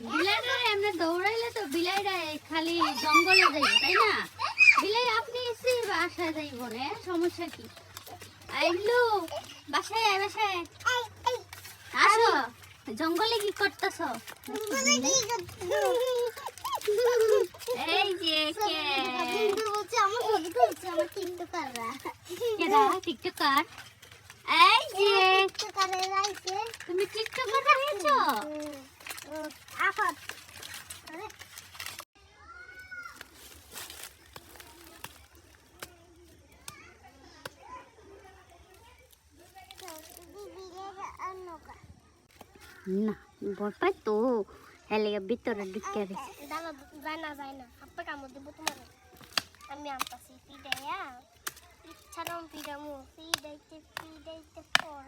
বিলাইরা এমনি দৌড়াইলে তো বিলাইরা খালি জঙ্গলে যাইব, তাই না? বিলাই আপনি এসে বাসায় যাইব না সমস্যা কি? আইলু বাসায় আয়, বাসায় জঙ্গলে কি করতেছ? এই যে কে? এই যে টিকটকাররা তুমি টিকটকার হয়েছো? না বড় তো হেলে ভিতরে ঢুকে রয়েছে দাদা যায় না যায় না আপা কামড় দেবো তোমার আমি আনতাছি পিডাইয়া ইচ্ছারাম পিডামু পিডাইতে পিডাইতে পড়ে